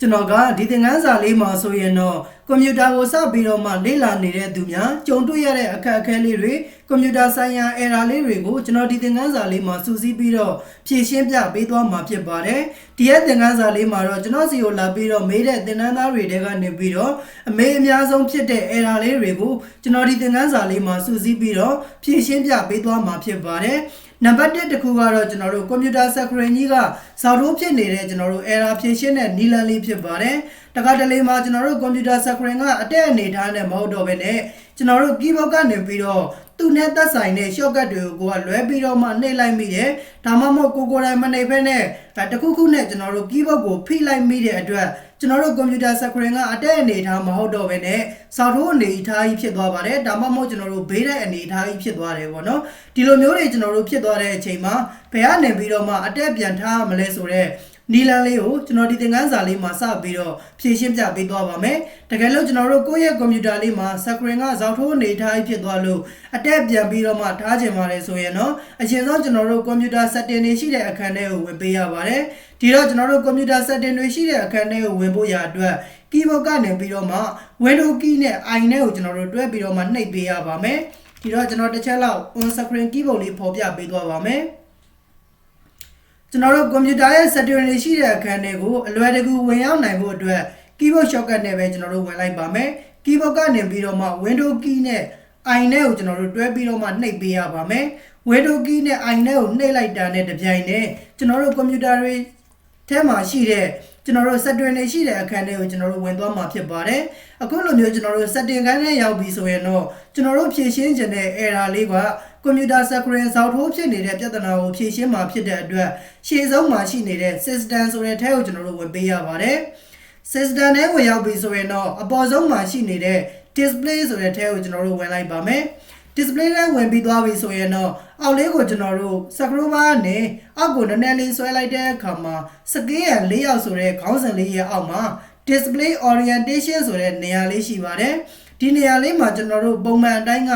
ကျွန်တော်ကဒီသင်ခန်းစာလေးမှာဆိုရင်တော့ကွန်ပျူတာကိုစပြီးတော့မှလေ့လာနေတဲ့သူများကြုံတွေ့ရတဲ့အခက်အခဲလေးတွေကွန်ပျူတာဆိုင်ရာ error လေးတွေကိုကျွန်တော်ဒီသင်ခန်းစာလေးမှာစူးစီးပြီးတော့ဖြည့်ရှင်းပြပေးသွားမှာဖြစ်ပါတယ်ဒီရဲ့သင်ခန်းစာလေးမှာတော့ကျွန်တော်စီကိုလာပြီးတော့မေးတဲ့သင်တန်းသားတွေတဲကနေပြီးတော့အမေအများဆုံးဖြစ်တဲ့ error လေးတွေကိုကျွန်တော်ဒီသင်ခန်းစာလေးမှာစူးစီးပြီးတော့ဖြည့်ရှင်းပြပေးသွားမှာဖြစ်ပါတယ် နံပါတ်1တစ်ခုကတော့ကျွန်တော်တို့ကွန်ပျူတာစကရင်ကြီးကစောက်ထိုးဖြစ်နေတဲ့ကျွန်တော်တို့ error ဖြည့်ရှင်းတဲ့နီလန်လေးဖြစ်ပါတယ်တခါတလေမှာကျွန်တော်တို့ကွန်ပျူတာစကရင်ကအတက်အနေထားနဲ့မဟုတ်တော့ဘဲနဲ့ကျွန်တော်တို့ keyboard ကနေပြီးတော့သူနဲ့သက်ဆိုင်တဲ့ shortcut တွေကိုကိုကလွဲပြီးတော့မှနှိပ်လိုက်မိတယ်ဒါမှမဟုတ်ကိုကိုယ်တိုင်မနှိပ်ဘဲနဲ့ဒါတစ်ခုခုနဲ့ကျွန်တော်တို့ keyboard ကိုဖိလိုက်မိတဲ့အတွက် ကျွန်တော်တို့ကွန်ပျူတာစကရင်ကအတက်အနေထားမဟုတ်တော့ဘဲနဲ့စောက်ထိုးအနေထားကြီးဖြစ်သွားပါတယ်ဒါမှမဟုတ်ကျွန်တော်တို့ဘေးတဲ့အနေထားကြီးဖြစ်သွားတယ်ပေါ့နော်ဒီလိုမျိုးတွေကျွန်တော်တို့ဖြစ်သွားတဲ့အချိန်မှာဘယ်ကနေပြီးတော့မှအတက်ပြန်ထားမလဲဆိုတော့ နီလန်လေးကိုကျွန်တော်ဒီသင်ခန်းစာလေးမှာစပြီးတော့ဖြည့်ရှင်းပြပေးသွားပါမယ်။တကယ်လို့ကျွန်တော်တို့ကိုယ့်ရဲ့ကွန်ပျူတာလေးမှာစကရင်ကဇောက်ထိုးအနေထားဖြစ်သွားလို့အတက်ပြန်ပြီးတော့မှထားခြင်းပါတယ်ဆိုရင်တော့အရင်ဆုံးကျွန်တော်တို့ကွန်ပျူတာ setting တွေရှိတဲ့အခန်းထဲကိုဝင်ပေးရပါတယ်။ဒီတော့ကျွန်တော်တို့ကွန်ပျူတာ setting တွေရှိတဲ့အခန်းထဲကိုဝင်ဖို့ရအတွက် keyboard ကနေပြီးတော့မှ window key နဲ့ i နဲ့ကိုကျွန်တော်တို့တွဲပြီးတော့မှနှိပ်ပေးရပါမယ်။ဒီတော့ကျွန်တော်တစ်ချက်လောက် on screen keyboard လေးဖော်ပြပေးသွားပါမယ်။ ကျွန်တော်တို့ကွန်ပျူတာရဲ့ setting တွေရှိတဲ့အခန်းတွေကိုအလွယ်တကူဝင်ရောက်နိုင်ဖို့အတွက် keyboard shortcut နဲ့ပဲကျွန်တော်တို့ဝင်လိုက်ပါမယ် keyboard ကနေပြီးတော့မှ window key နဲ့ i နဲ့ကိုကျွန်တော်တို့တွဲပြီးတော့မှနှိပ်ပေးရပါမယ် window key နဲ့ i နဲ့ကိုနှိပ်လိုက်တာနဲ့တပြိုင်နက်ကျွန်တော်တို့ကွန်ပျူတာတွေထဲမှာရှိတဲ့ကျွန်တော်တို့ setting တွေရှိတဲ့အခန်းတွေကိုကျွန်တော်တို့ဝင်သွားမှာဖြစ်ပါတယ်အခုလိုမျိုးကျွန်တော်တို့ setting ခန်းထဲရောက်ပြီဆိုရင်တော့ကျွန်တော်တို့ဖြည့်ရှင်းခြင်းတဲ့ error လေးက ကွန်ပျူတာစကရင်ဇောက်ထိုးဖြစ်နေတဲ့ပြဿနာကိုဖြည့်ရှင်းမှာဖြစ်တဲ့အတွက်ရှေ့ဆုံးမှာရှိနေတဲ့ system ဆိုတဲ့ထဲကိုကျွန်တော်တို့ဝင်ပေးရပါတယ် system ထဲကိုရောက်ပြီဆိုရင်တော့အပေါ်ဆုံးမှာရှိနေတဲ့ display ဆိုတဲ့ထဲကိုကျွန်တော်တို့ဝင်လိုက်ပါမယ် display ထဲဝင်ပြီးသွားပြီဆိုရင်တော့အောက်လေးကိုကျွန်တော်တို့ scroll bar နဲ့အောက်ကိုနည်းနည်းလေးဆွဲလိုက်တဲ့အခါမှာ scale ၄ရောက်ဆိုတဲ့ခေါင်းစဉ်လေးရဲ့အောက်မှာ display orientation ဆိုတဲ့နေရာလေးရှိပါတယ် ဒီနေရာလေးမှာကျွန်တော်တို့ပုံမှန်အတိုင်းက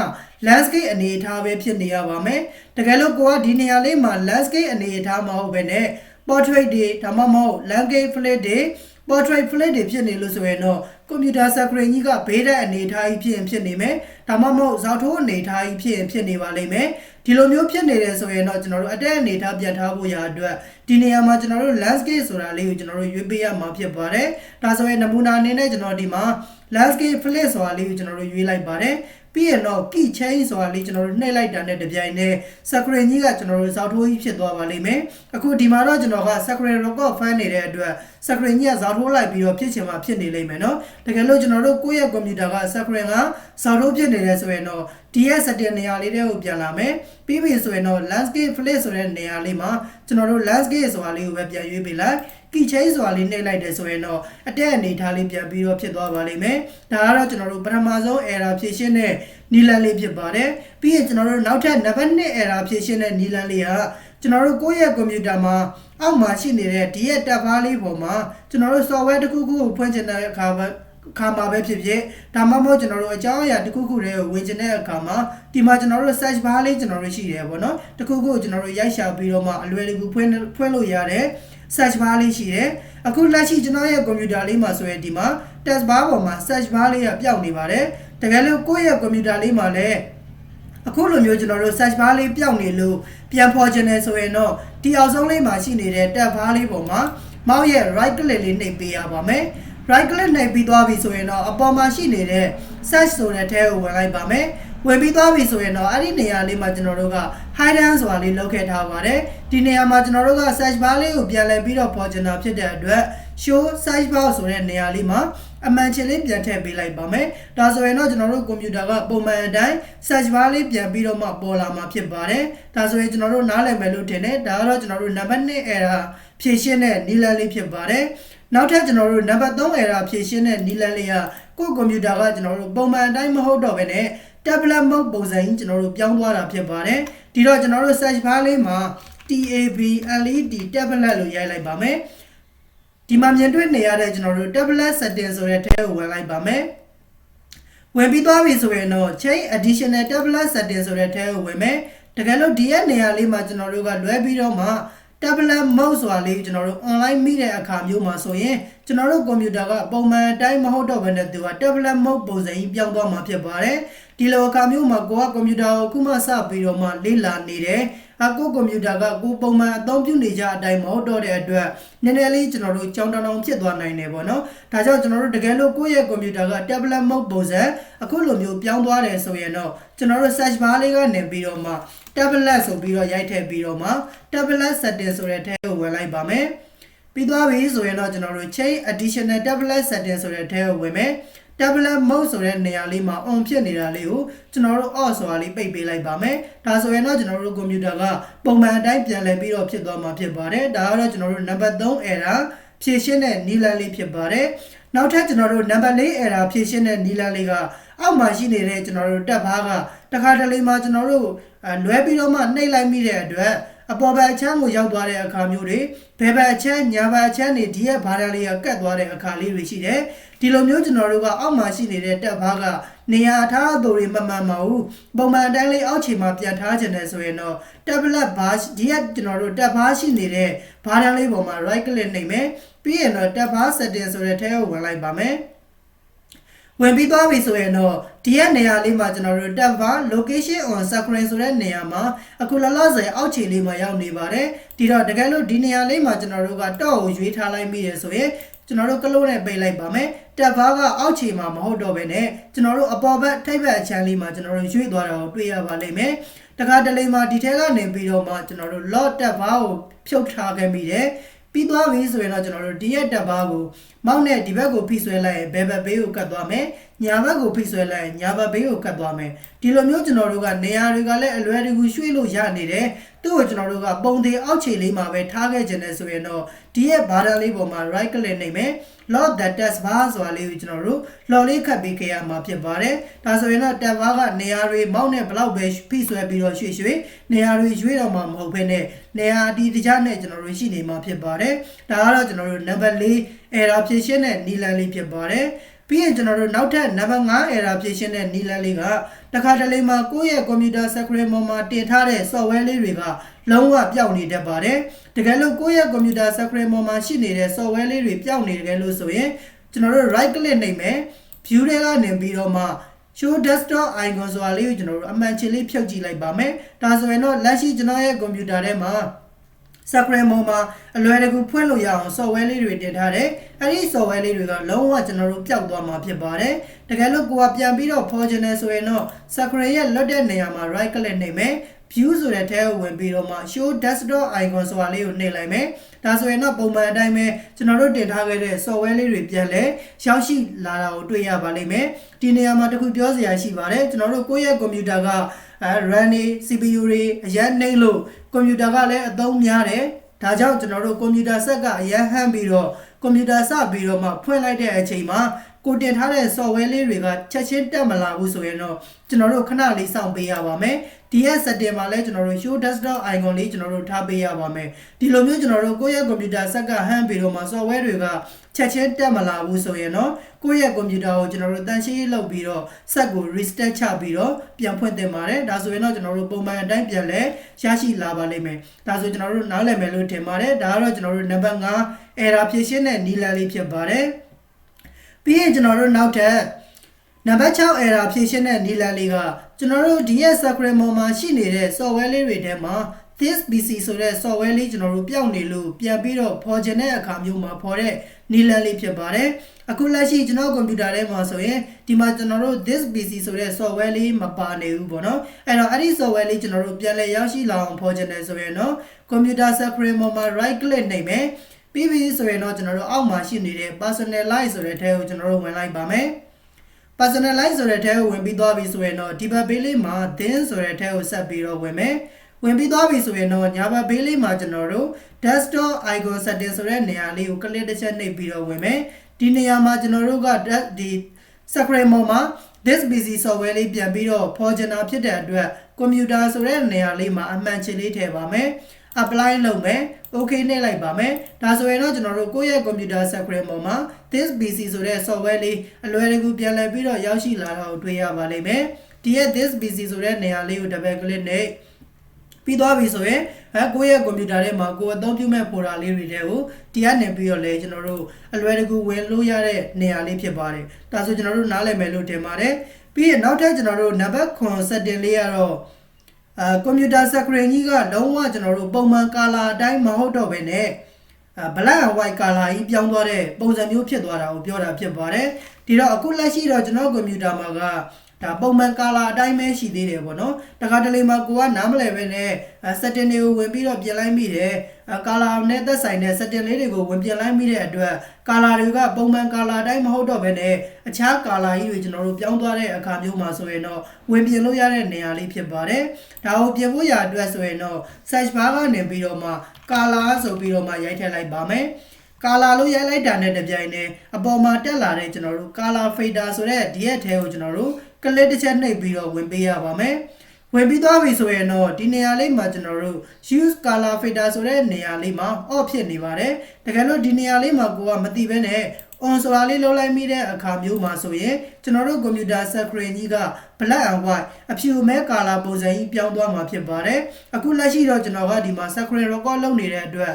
landscape အနေအထားပဲဖြစ်နေရပါမယ်တကယ်လို့ကိုကဒီနေရာလေးမှာ landscape အနေအထားမဟုတ်ဘဲနဲ့ portrait တွေဒါမှမဟုတ် landscape flip တွေ portrait flip တွေဖြစ်နေလို့ဆိုရင်တော့ကွန်ပျူတာစကရင်ကြီးကဘေးတဲ့အနေအထားကြီးဖြစ်ရင်ဖြစ်နေမယ်ဒါမှမဟုတ်ဇောက်ထိုးအနေအထားကြီးဖြစ်ရင်ဖြစ်နေပါလိမ့်မယ်ဒီလိုမျိုးဖြစ်နေတယ်ဆိုရင်တော့ကျွန်တော်တို့အတက်အနေအထားပြတ်ထားဖို့ရအတွက် ဒီနေရာမှာကျွန်တော်တို့ landscape ဆိုတာလေးကိုကျွန်တော်တို့ရွေးပေးရမှာဖြစ်ပါတယ်ဒါဆိုရင်နမူနာအနေနဲ့ကျွန်တော်ဒီမှာ landscape flip ဆိုတာလေးကိုကျွန်တော်တို့ရွေးလိုက်ပါတယ်ပြီးရင်တော့ key change ဆိုတာလေးကျွန်တော်တို့နှိပ်လိုက်တာနဲ့တပြိုင်နက် screen ကြီးကကျွန်တော်တို့ဇောက်ထိုးကြီးဖြစ်သွားပါလိမ့်မယ်အခုဒီမှာတော့ကျွန်တော်က screen record file နေတဲ့အတွက် screen ကြီးကဇောက်ထိုးလိုက်ပြီးတော့ဖြစ်ချင်မှဖြစ်နေလိမ့်မယ်เนาะတကယ်လို့ကျွန်တော်တို့ကိုယ့်ရဲ့ကွန်ပျူတာက screen ကဇောက်ထိုးဖြစ်နေတယ်ဆိုရင်တော့ DS setting နေရာလေးတွေကိုပြန်လာမယ်ပြီးပြီဆိုရင်တော့ landscape flip ဆိုတဲ့နေရာလေးမှာ ကျွန်တော်တို့ landscape ဆိုတာလေးကိုပဲပြန်ရွေးပေးလိုက် key change ဆိုတာလေးနှိပ်လိုက်တယ်ဆိုရင်တော့အတက်အနေထားလေးပြန်ပြီးတော့ဖြစ်သွားပါလိမ့်မယ်ဒါကတော့ကျွန်တော်တို့ပထမဆုံး error ဖြည့်ရှင်းတဲ့နီလန်လေးဖြစ်ပါတယ်ပြီးရင်ကျွန်တော်တို့နောက်ထပ် number 2 error ဖြည့်ရှင်းတဲ့နီလန်လေးကကျွန်တော်တို့ကိုယ့်ရဲ့ကွန်ပျူတာမှာအောက်မှာရှိနေတဲ့ဒီရဲ့တပ်ဖားလေးပေါ်မှာကျွန်တော်တို့ software တစ်ခုခုကိုဖွင့်ချင်တဲ့အခါမှာ ခါမှာပဲဖြစ်ဖြစ်ဒါမှမဟုတ်ကျွန်တော်တို့အကြောင်းအရာတစ်ခုခုတွေကိုဝင်ချင်တဲ့အခါမှာဒီမှာကျွန်တော်တို့ search bar လေးကျွန်တော်တို့ရှိတယ်ပေါ့နော်တစ်ခုခုကိုကျွန်တော်တို့ရိုက်ရှာပြီးတော့မှအလွယ်တကူဖွင့်ဖွင့်လို့ရတယ် search bar လေးရှိတယ်အခုလက်ရှိကျွန်တော်ရဲ့ကွန်ပျူတာလေးမှာဆိုရင်ဒီမှာ test bar ပေါ်မှာ search bar လေးကပျောက်နေပါတယ်တကယ်လို့ကိုယ့်ရဲ့ကွန်ပျူတာလေးမှာလည်းအခုလိုမျိုးကျွန်တော်တို့ search bar လေးပျောက်နေလို့ပြန်ဖော်ချင်တယ်ဆိုရင်တော့ဒီအောက်ဆုံးလေးမှာရှိနေတဲ့ tab bar လေးပေါ်မှာမောက်ရဲ့ right click လေးနှိပ်ပေးရပါမယ် right click နှိပ်ပြီးသွားပြီဆိုရင်တော့အပေါ်မှာရှိနေတဲ့ search ဆိုတဲ့ထဲကိုဝင်လိုက်ပါမယ်ဝင်ပြီးသွားပြီဆိုရင်တော့အဲ့ဒီနေရာလေးမှာကျွန်တော်တို့က hidden ဆိုတာလေးလုပ်ခဲ့ထားပါတယ်ဒီနေရာမှာကျွန်တော်တို့က search bar လေးကိုပြန်လည်ပြီးတော့ပေါ်ချင်တာဖြစ်တဲ့အတွက် show search bar ဆိုတဲ့နေရာလေးမှာအမှန်ချင်းလေးပြန်ထည့်ပေးလိုက်ပါမယ်ဒါဆိုရင်တော့ကျွန်တော်တို့ကွန်ပျူတာကပုံမှန်အတိုင်း search bar လေးပြန်ပြီးတော့မှပေါ်လာမှာဖြစ်ပါတယ်ဒါဆိုရင်ကျွန်တော်တို့နားလည်မယ်လို့ထင်တယ်ဒါကတော့ကျွန်တော်တို့ number 2 error ဖြည့်ရှင်းတဲ့နီလန်လေးဖြစ်ပါတယ် နောက်ထပ်ကျွန်တော်တို့နံပါတ်3 error ဖြည့်ရှင်းတဲ့နီလန်လေးကကိုယ့်ကွန်ပျူတာကကျွန်တော်တို့ပုံမှန်အတိုင်းမဟုတ်တော့ဘဲနဲ့ tablet mode ပုံစံကြီးကျွန်တော်တို့ပြောင်းသွားတာဖြစ်ပါတယ်ဒီတော့ကျွန်တော်တို့ search bar လေးမှာ tab led tablet လို့ရိုက်လိုက်ပါမယ်ဒီမှာမြင်တွေ့နေရတဲ့ကျွန်တော်တို့ tablet setting ဆိုတဲ့ထဲကိုဝင်လိုက်ပါမယ်ဝင်ပြီးသွားပြီဆိုရင်တော့ change additional tablet setting ဆိုတဲ့ထဲကိုဝင်မယ်တကယ်လို့ဒီရဲ့နေရာလေးမှာကျွန်တော်တို့ကလွဲပြီးတော့မှ tablet mode ဆိုတာလေးကျွန်တော်တို့ online မိတဲ့အခါမျိုးမှာဆိုရင်ကျွန်တော်တို့ကွန်ပျူတာကပုံမှန်အတိုင်းမဟုတ်တော့ဘဲနဲ့သူက tablet mode ပုံစံကြီးပြောင်းသွားမှာဖြစ်ပါတယ်ဒီလိုအခါမျိုးမှာကိုကကွန်ပျူတာကိုခုမှစပြီးတော့မှလေ့လာနေတယ်အကိုကွန်ပျူတာကကိုပုံမှန်အသုံးပြုနေကြအတိုင်းမဟုတ်တော့တဲ့အတွက်နည်းနည်းလေးကျွန်တော်တို့ကြောင်းတောင်တောင်ဖြစ်သွားနိုင်တယ်ပေါ့နော်ဒါကြောင့်ကျွန်တော်တို့တကယ်လို့ကိုယ့်ရဲ့ကွန်ပျူတာက tablet mode ပုံစံအခုလိုမျိုးပြောင်းသွားတယ်ဆိုရင်တော့ကျွန်တော်တို့ search bar လေးကနေပြီးတော့မှ tablet ဆိုပြီးတော့ရိုက်ထည့်ပြီးတော့မှ tablet setting ဆိုတဲ့ထဲကိုဝင်လိုက်ပါမယ်ပြီးသွားပြီဆိုရင်တော့ကျွန်တော်တို့ change additional tablet setting ဆိုတဲ့ထဲကိုဝင်မယ် tablet mode ဆိုတဲ့နေရာလေးမှာ on ဖြစ်နေတာလေးကိုကျွန်တော်တို့ off ဆိုတာလေးပိတ်ပေးလိုက်ပါမယ်ဒါဆိုရင်တော့ကျွန်တော်တို့ကွန်ပျူတာကပုံမှန်အတိုင်းပြန်လည်ပြီးတော့ဖြစ်သွားမှာဖြစ်ပါတယ်ဒါကတော့ကျွန်တော်တို့ number 3 error ဖြည့်ရှင်းတဲ့နီလန်လေးဖြစ်ပါတယ်နောက်ထပ်ကျွန်တော်တို့ number 4 error ဖြည့်ရှင်းတဲ့နီလန်လေးကအောက်မှာရှိနေတဲ့ကျွန်တော်တို့တက်ဘားကတခါတလေမှာကျွန်တော်တို့ လွဲပြီးတော့မှနှိပ်လိုက်မိတဲ့အတွက်အပေါ်ဘက်အချမ်းကိုရောက်သွားတဲ့အခါမျိုးတွေဘယ်ဘက်အချမ်းညာဘက်အချမ်းတွေဒီရဲ့ဘာသာလေးကကတ်သွားတဲ့အခါလေးတွေရှိတယ်ဒီလိုမျိုးကျွန်တော်တို့ကအောက်မှာရှိနေတဲ့တက်ဘားကနေရာထားသူတွေမမှန်ပါဘူးပုံမှန်အတိုင်းလေးအောက်ခြေမှာပြန်ထားခြင်းနဲ့ဆိုရင်တော့ tablet bar ဒီကကျွန်တော်တို့တက်ဘားရှိနေတဲ့ဘာသာလေးပေါ်မှာ right click နှိပ်မယ်ပြီးရင်တော့ tab bar setting ဆိုတဲ့ထဲကိုဝင်လိုက်ပါမယ် ဝင်ပြီးသွားပြီဆိုရင်တော့ဒီရဲ့နေရာလေးမှာကျွန်တော်တို့ tab bar location on screen ဆိုတဲ့နေရာမှာအခုလောလောဆယ်အောက်ခြေလေးမှာရောက်နေပါတယ်ဒီတော့တကယ်လို့ဒီနေရာလေးမှာကျွန်တော်တို့ကတော့ကိုရွေးထားလိုက်မိရဆိုရင်ကျွန်တော်တို့ကလို့နဲ့ပိတ်လိုက်ပါမယ်တက်ဘာကအောက်ခြေမှာမဟုတ်တော့ဘဲနဲ့ကျွန်တော်တို့အပေါ်ဘက်ထိပ်ဘက်အချမ်းလေးမှာကျွန်တော်တို့ရွေ့သွားတာကိုတွေ့ရပါလိမ့်မယ်တခါတလေမှာဒီထဲကနေပြီးတော့မှကျွန်တော်တို့ lot တက်ဘာကိုဖြုတ်ထားခဲ့မိတယ် ပြီးသွားပြီဆိုရင်တော့ကျွန်တော်တို့ဒီရက်တက်ဘာကိုမောက်နဲ့ဒီဘက်ကိုဖိဆွဲလိုက်ရင်ဘယ်ဘက်ဘေးကိုကတ်သွားမယ်ညာဘက်ကိုဖိဆွဲလိုက်ရင်ညာဘက်ဘေးကိုကတ်သွားမယ်ဒီလိုမျိုးကျွန်တော်တို့ကနေရာတွေကလည်းအလွယ်တကူရွှေ့လို့ရနေတယ်သူ့ကိုကျွန်တော်တို့ကပုံသေးအောက်ခြေလေးမှာပဲထားခဲ့ခြင်းနဲ့ဆိုရင်တော့ ဒီရဲ့ဘာသာလေးပေါ်မှာ right click နှိပ်မယ် load the test bar ဆိုတာလေးကိုကျွန်တော်တို့လော်လေးခတ်ပေးခဲ့ရမှာဖြစ်ပါတယ်ဒါဆိုရင်တော့ tab bar ကနေရာတွေမောက်နဲ့ဘလောက်ပဲဖိဆွဲပြီးတော့ရွှေ့ရွှေ့နေရာတွေရွှေ့တော့မှမဟုတ်ဘဲနဲ့နေရာဒီတခြားနဲ့ကျွန်တော်တို့ရှိနေမှာဖြစ်ပါတယ်ဒါကတော့ကျွန်တော်တို့ number 4 error ဖြည့်ရှင်းတဲ့နီလန်လေးဖြစ်ပါတယ်ပြီးရင်ကျွန်တော်တို့နောက်ထပ် number 5 error ဖြည့်ရှင်းတဲ့နီလန်လေးကတခါတလေမှာကိုယ့်ရဲ့ computer screen ပေါ်မှာတင်ထားတဲ့ software လေးတွေက လုံးဝပျောက်နေတတ်ပါတယ်တကယ်လို့ကိုယ့်ရဲ့ computer screen ပေါ်မှာရှိနေတဲ့ software လေးတွေပျောက်နေတယ်လို့ဆိုရင်ကျွန်တော်တို့ right click နှိပ်မယ် view တွေကနေပြီးတော့မှ show desktop icon ဆိုတာလေးကိုကျွန်တော်တို့အမှန်ချင်းလေးဖြုတ်ကြည့်လိုက်ပါမယ်ဒါဆိုရင်တော့လက်ရှိကျွန်တော်ရဲ့ computer ထဲမှာ screen ပေါ်မှာအလွယ်တကူဖွင့်လို့ရအောင် software လေးတွေတင်ထားတယ်။အဲဒီ software လေးတွေကလုံးဝကျွန်တော်တို့ပျောက်သွားမှာဖြစ်ပါတယ်။တကယ်လို့ကိုကပြန်ပြီးတော့ fortune ဆိုရင်တော့ screen ရဲ့လွတ်တဲ့နေရာမှာ right click နှိပ်မယ်။ view ဆိုတဲ့ထဲကိုဝင်ပြီးတော့မှ show desktop icon ဆိုတာလေးကိုနှိပ်လိုက်မယ်။ဒါဆိုရင်တော့ပုံမှန်အတိုင်းပဲကျွန်တော်တို့တင်ထားခဲ့တဲ့ software လေးတွေပြန်လဲရောက်ရှိလာတာကိုတွေ့ရပါလိမ့်မယ်။ဒီနေရာမှာတခုပြောစရာရှိပါတယ်။ကျွန်တော်တို့ကိုယ့်ရဲ့ computer ကအဲ RAM တွေ CPU တွေအရင်နှိပ်လို့ကွန်ပျူတာကလည်းအသုံးများတယ်ဒါကြောင့်ကျွန်တော်တို့ကွန်ပျူတာဆက်ကအရင်ဟမ်းပြီးတော့ကွန်ပျူတာစပြီးတော့မှဖွင့်လိုက်တဲ့အချိန်မှာ ကိုတင်ထားတဲ့ software လေးတွေကချက်ချင်းတက်မလာဘူးဆိုရင်တော့ကျွန်တော်တို့ခဏလေးစောင့်ပေးရပါမယ်ဒီရဲ့ setting မှာလည်းကျွန်တော်တို့ show desktop icon လေးကျွန်တော်တို့ထားပေးရပါမယ်ဒီလိုမျိုးကျွန်တော်တို့ကိုယ့်ရဲ့ computer ဆက်ကဟမ်းပြီးတော့မှ software တွေကချက်ချင်းတက်မလာဘူးဆိုရင်တော့ကိုယ့်ရဲ့ computer ကိုကျွန်တော်တို့တန်ရှင်းရေးလုပ်ပြီးတော့ဆက်ကို restart ချပြီးတော့ပြန်ဖွင့်သင့်ပါတယ်ဒါဆိုရင်တော့ကျွန်တော်တို့ပုံမှန်အတိုင်းပြန်လဲရရှိလာပါလိမ့်မယ်ဒါဆိုကျွန်တော်တို့နားလည်မယ်လို့ထင်ပါတယ်ဒါကတော့ကျွန်တော်တို့ number 5 error ဖြည့်ရှင်းတဲ့နည်းလမ်းလေးဖြစ်ပါတယ် ပြီးရင်ကျွန်တော်တို့နောက်ထပ်နံပါတ်6 error ဖြည့်ရှင်းတဲ့နည်းလမ်းလေးကကျွန်တော်တို့ဒီရဲ့ screen ပေါ်မှာရှိနေတဲ့ software လေးတွေထဲမှာ this pc ဆိုတဲ့ software လေးကျွန်တော်တို့ပျောက်နေလို့ပြန်ပြီးတော့ဖော်ချင်တဲ့အခါမျိုးမှာဖော်တဲ့နည်းလမ်းလေးဖြစ်ပါတယ်အခုလက်ရှိကျွန်တော်ကွန်ပျူတာထဲမှာဆိုရင်ဒီမှာကျွန်တော်တို့ this pc ဆိုတဲ့ software လေးမပါနေဘူးပေါ့နော်အဲ့တော့အဲ့ဒီ software လေးကျွန်တော်တို့ပြန်လည်ရောက်ရှိလာအောင်ဖော်ချင်တယ်ဆိုရင်တော့ computer screen ပေါ်မှာ right click နှိပ်မယ် ပြီးပြီဆိုရင်တော့ကျွန်တော်တို့အောက်မှာရှိနေတဲ့ personalize ဆိုတဲ့ထဲကိုကျွန်တော်တို့ဝင်လိုက်ပါမယ် personalize ဆိုတဲ့ထဲကိုဝင်ပြီးသွားပြီဆိုရင်တော့ဒီဘက်ဘေးလေးမှာ then ဆိုတဲ့ထဲကိုဆက်ပြီးတော့ဝင်မယ်ဝင်ပြီးသွားပြီဆိုရင်တော့ညာဘက်ဘေးလေးမှာကျွန်တော်တို့ desktop icon setting ဆိုတဲ့နေရာလေးကို click တစ်ချက်နှိပ်ပြီးတော့ဝင်မယ်ဒီနေရာမှာကျွန်တော်တို့ကဒီ screen ပေါ်မှာ this pc software လေးပြန်ပြီးတော့ forgener ဖြစ်တဲ့အတွက် computer ဆိုတဲ့နေရာလေးမှာအမှန်ချင်လေးထည့်ပါမယ် apply လုပ်မယ် okay နှိပ်လိုက်ပါမယ်ဒါဆိုရင်တော့ကျွန်တော်တို့ကိုယ့်ရဲ့ computer screen ပေါ်မှာ this pc ဆိုတဲ့ software လေးအလွယ်တကူပြန်လည်ပြီးတော့ရောက်ရှိလာတာကိုတွေ့ရပါလိမ့်မယ်ဒီရဲ့ this pc ဆိုတဲ့နေရာလေးကို double click နဲ့ပြီးသွားပြီဆိုရင်အဲကိုယ့်ရဲ့ကွန်ပျူတာထဲမှာကိုယ်အသုံးပြုမဲ့ဖိုဒါလေးတွေထဲကိုတရားနေပြီးတော့လဲကျွန်တော်တို့အလွယ်တကူဝင်လို့ရတဲ့နေရာလေးဖြစ်ပါတယ်ဒါဆိုကျွန်တော်တို့နားလည်မယ်လို့ထင်ပါတယ်ပြီးရင်နောက်ထပ်ကျွန်တော်တို့နံပါတ်9 setting လေးကတော့ အာကွန်ပျူတာ screen ကြီးကလုံးဝကျွန်တော်တို့ပုံမှန်ကာလာအတိုင်းမဟုတ်တော့ဘဲနဲ့အာ black and white color ကြီးပြောင်းသွားတဲ့ပုံစံမျိုးဖြစ်သွားတာကိုပြောတာဖြစ်ပါတယ်ဒီတော့အခုလက်ရှိတော့ကျွန်တော်ကွန်ပျူတာမှာက ဒါပုံမှန်ကာလာအတိုင်းပဲရှိသေးတယ်ပေါ့နော်တခါတလေမှာကိုကနားမလည်ပဲနဲ့ setting တွေကိုဝင်ပြီးတော့ပြင်လိုက်မိတယ်ကာလာနဲ့သက်ဆိုင်တဲ့ setting လေးတွေကိုဝင်ပြင်လိုက်မိတဲ့အတွက်ကာလာတွေကပုံမှန်ကာလာအတိုင်းမဟုတ်တော့ဘဲနဲ့အခြားကာလာကြီးတွေကျွန်တော်တို့ပြောင်းသွားတဲ့အခါမျိုးမှာဆိုရင်တော့ဝင်ပြင်လို့ရတဲ့နေရာလေးဖြစ်ပါတယ်ဒါကိုပြင်ဖို့ရအတွက်ဆိုရင်တော့ search bar ကနေပြီးတော့မှကာလာဆိုပြီးတော့မှရိုက်ထည့်လိုက်ပါမယ်ကာလာလို့ရိုက်လိုက်တာနဲ့တပြိုင်တည်းအပေါ်မှာတက်လာတဲ့ကျွန်တော်တို့ color fader ဆိုတဲ့ဒီရက်ထဲကိုကျွန်တော်တို့ ကလစ်တစ်ချက်နှိပ်ပြီးတော့ဝင်ပေးရပါမယ်ဝင်ပြီးသွားပြီဆိုရင်တော့ဒီနေရာလေးမှာကျွန်တော်တို့ use color fader ဆိုတဲ့နေရာလေးမှာ off ဖြစ်နေပါတယ်တကယ်လို့ဒီနေရာလေးမှာကိုကမသိဘဲနဲ့ on ဆိုတာလေးလုံးလိုက်မိတဲ့အခါမျိုးမှာဆိုရင်ကျွန်တော်တို့ကွန်ပျူတာ screen ကြီးက black and white အဖြူမဲ color ပုံစံကြီးပြောင်းသွားမှာဖြစ်ပါတယ်အခုလက်ရှိတော့ကျွန်တော်ကဒီမှာ screen record လုပ်နေတဲ့အတွက်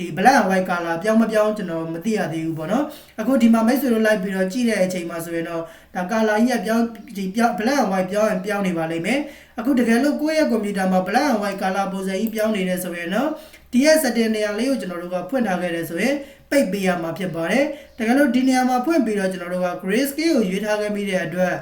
ဒီ black and white color ပြောင်းမပြောင်းကျွန်တော်မသိရသေးဘူးပေါ့နော်အခုဒီမှာမိတ်ဆွေတို့လိုက်ပြီးတော့ကြည့်တဲ့အချိန်မှာဆိုရင်တော့ဒါ color ကြီးကပြောင်းဒီပြောင်း black and white ပြောင်းရင်ပြောင်းနေပါလိမ့်မယ်အခုတကယ်လို့ကိုယ့်ရဲ့ကွန်ပျူတာမှာ black and white color ပုံစံကြီးပြောင်းနေတယ်ဆိုရင်တော့ဒီရဲ့ setting နေရာလေးကိုကျွန်တော်တို့ကဖွင့်ထားခဲ့တယ်ဆိုရင်ပိတ်ပေးရမှာဖြစ်ပါတယ်တကယ်လို့ဒီနေရာမှာဖွင့်ပြီးတော့ကျွန်တော်တို့က gray scale ကိုရွေးထားခဲ့ပြီးတဲ့အတွက်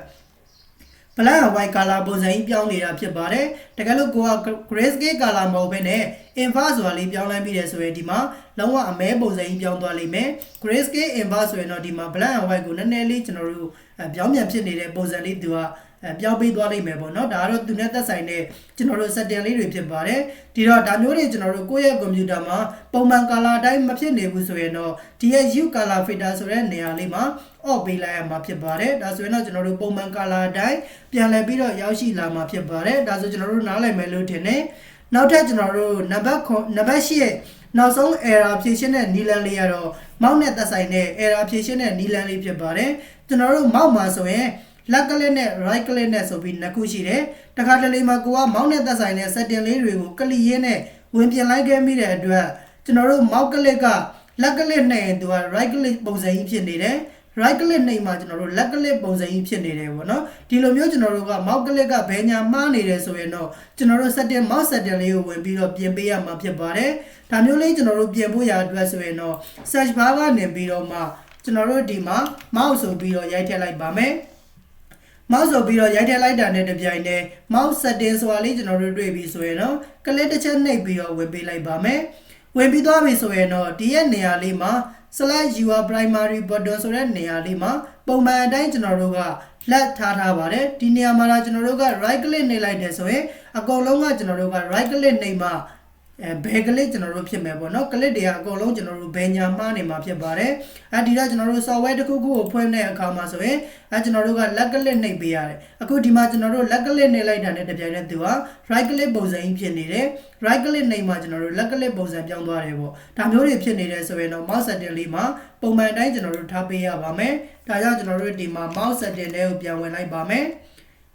black and white color ပုံစံကြီးပြောင်းနေတာဖြစ်ပါတယ်တကယ်လို့ကိုက gray scale color မဟုတ်ဘဲနဲ့ inverse ဆိုတာလေးပြောင်းလိုက်ပြီးတယ်ဆိုရင်ဒီမှာလုံးဝအမဲပုံစံကြီးပြောင်းသွားလိမ့်မယ် gray scale inverse ဆိုရင်တော့ဒီမှာ black and white ကိုနည်းနည်းလေးကျွန်တော်တို့ပြောင်းပြန်ဖြစ်နေတဲ့ပုံစံလေးသူကအဲ ပြောင်းပေးသွားလိမ့်မယ်ပေါ့နော်ဒါကတော့သူနဲ့သက်ဆိုင်တဲ့ကျွန်တော်တို့ setting လေးတွေဖြစ်ပါတယ်ဒီတော့ဒါမျိုးတွေကျွန်တော်တို့ကိုယ့်ရဲ့ကွန်ပျူတာမှာပုံမှန် color အတိုင်းမဖြစ်နေဘူးဆိုရင်တော့ဒီရဲ့ hue color filter ဆိုတဲ့နေရာလေးမှာ off ပေးလိုက်ရမှာဖြစ်ပါတယ်ဒါဆိုရင်တော့ကျွန်တော်တို့ပုံမှန် color အတိုင်းပြန်လည်ပြီးတော့ရောက်ရှိလာမှာဖြစ်ပါတယ်ဒါဆိုကျွန်တော်တို့နားလည်မယ်လို့ထင်တယ်နောက်ထပ်ကျွန်တော်တို့နံပါတ်နံပါတ်8ရဲ့နောက်ဆုံး error ဖြေရှင်းတဲ့နီလန်လေးကတော့မောက်နဲ့သက်ဆိုင်တဲ့ error ဖြေရှင်းတဲ့နီလန်လေးဖြစ်ပါတယ်ကျွန်တော်တို့မောက်မှာဆိုရင် လက်ကလစ်နဲ့ right click နဲ့ဆိုပြီးနှစ်ခုရှိတယ်။တခါတလေမှာကိုကမောင်းနဲ့သက်ဆိုင်တဲ့ setting လေးတွေကိုကလစ်ရင်းနဲ့ဝင်ပြင်လိုက်ခဲ့မိတဲ့အတွက်ကျွန်တော်တို့ mouse click ကလက်ကလစ်နဲ့သူက right click ပုံစံကြီးဖြစ်နေတယ်။ right click နှိပ်မှာကျွန်တော်တို့ left click ပုံစံကြီးဖြစ်နေတယ်ပေါ့နော်ဒီလိုမျိုးကျွန်တော်တို့က mouse click ကဘယ်ညာမှားနေတယ်ဆိုရင်တော့ကျွန်တော်တို့ setting mouse setting လေးကိုဝင်ပြီးတော့ပြင်ပေးရမှာဖြစ်ပါတယ်ဒါမျိုးလေးကျွန်တော်တို့ပြင်ဖို့ရအတွက်ဆိုရင်တော့ search bar ကနေပြီးတော့မှကျွန်တော်တို့ဒီမှာ mouse ဆိုပြီးတော့ရိုက်ထည့်လိုက်ပါမယ် mouse ဆိုပြီးတော့ရိုက်ထည့်လိုက်တာနဲ့တပြိုင်တည်း mouse setting ဆိုတာလေးကျွန်တော်တို့တွေ့ပြီဆိုရင်တော့ကလစ်တစ်ချက်နှိပ်ပြီးတော့ဝင်ပေးလိုက်ပါမယ်ဝင်ပြီးသွားပြီဆိုရင်တော့ဒီရဲ့နေရာလေးမှာ select your primary button ဆိုတဲ့နေရာလေးမှာပုံမှန်အတိုင်းကျွန်တော်တို့ကလက်ထားထားပါတယ်ဒီနေရာမှာကျွန်တော်တို့က right click နှိပ်လိုက်တယ်ဆိုရင်အကုန်လုံးကကျွန်တော်တို့က right click နှိပ်မှ အဲဘယ်ကလစ်ကျွန်တော်တို့ဖြစ်မယ်ပေါ့နော်ကလစ်တွေကအကုန်လုံးကျွန်တော်တို့ဘယ်ညာမှားနေမှာဖြစ်ပါတယ်အဲဒီတော့ကျွန်တော်တို့ software တစ်ခုခုကိုဖွင့်တဲ့အခါမှာဆိုရင်အဲကျွန်တော်တို့ကလက်ကလစ်နှိပ်ပေးရတယ်အခုဒီမှာကျွန်တော်တို့လက်ကလစ်နှိပ်လိုက်တာနဲ့တပြိုင်တည်းသူက right click ပုံစံကြီးဖြစ်နေတယ် right click နှိပ်မှကျွန်တော်တို့လက်ကလစ်ပုံစံပြောင်းသွားတယ်ပေါ့ဒါမျိုးတွေဖြစ်နေတယ်ဆိုရင်တော့ mouse setting လေးမှာပုံမှန်တိုင်းကျွန်တော်တို့ထားပေးရပါမယ်ဒါကြောင့်ကျွန်တော်တို့ဒီမှာ mouse setting တွေကိုပြန်ဝင်လိုက်ပါမယ်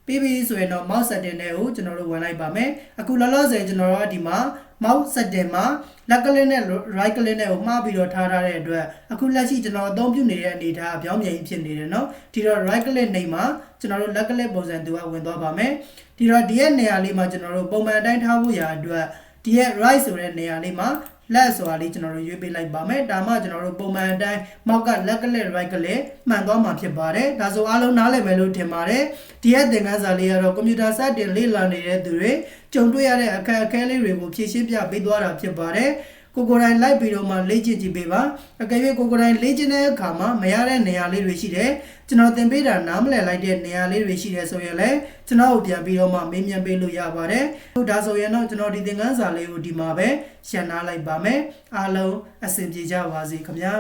ပြီးပြီဆိုရင်တော့ mouse setting တွေကိုကျွန်တော်တို့ဝင်လိုက်ပါမယ်အခုလောလောဆယ်ကျွန်တော်တို့ကဒီမှာ mouse setting မှာလက်ကလစ်နဲ့ right click နဲ့ကိုမှားပြီးတော့ထားထားတဲ့အတွက်အခုလက်ရှိကျွန်တော်အသုံးပြုနေတဲ့အနေအထားအပြောင်းပြန်ကြီးဖြစ်နေတယ်เนาะဒီတော့ right click နေမှာကျွန်တော်တို့လက်ကလစ်ပုံစံသူကဝင်သွားပါမယ်ဒီတော့ဒီရဲ့နေရာလေးမှာကျွန်တော်တို့ပုံမှန်အတိုင်းထားဖို့ရာအတွက်ဒီရဲ့ right ဆိုတဲ့နေရာလေးမှာ လက်ဆိုတာလေးကျွန်တော်တို့ရွေးပေးလိုက်ပါမယ်ဒါမှကျွန်တော်တို့ပုံမှန်အတိုင်းမောက်ကလက်ကလစ် right ကလစ်မှန်သွားမှာဖြစ်ပါတယ်ဒါဆိုအားလုံးနားလည်မယ်လို့ထင်ပါတယ်ဒီရဲ့သင်ခန်းစာလေးကတော့ကွန်ပျူတာစတင်လေ့လာနေတဲ့သူတွေကြုံတွေ့ရတဲ့အခက်အခဲလေးတွေကိုဖြည့်ရှင်းပြပေးသွားတာဖြစ်ပါတယ် ကိုကိုယ်တိုင်လိုက်ပြီးတော့မှလေ့ကျင့်ကြည့်ပေးပါအကယ်၍ကိုကိုယ်တိုင်လေ့ကျင့်တဲ့အခါမှာမရတဲ့နေရာလေးတွေရှိတယ်ကျွန်တော်သင်ပေးတာနားမလည်လိုက်တဲ့နေရာလေးတွေရှိတယ်ဆိုရင်လည်းကျွန်တော်ကိုပြန်ပြီးတော့မှမေးမြန်းပေးလို့ရပါတယ်ဟုတ်ဒါဆိုရင်တော့ကျွန်တော်ဒီသင်ခန်းစာလေးကိုဒီမှာပဲရှင်းနာလိုက်ပါမယ်အားလုံးအဆင်ပြေကြပါစေခင်ဗျာ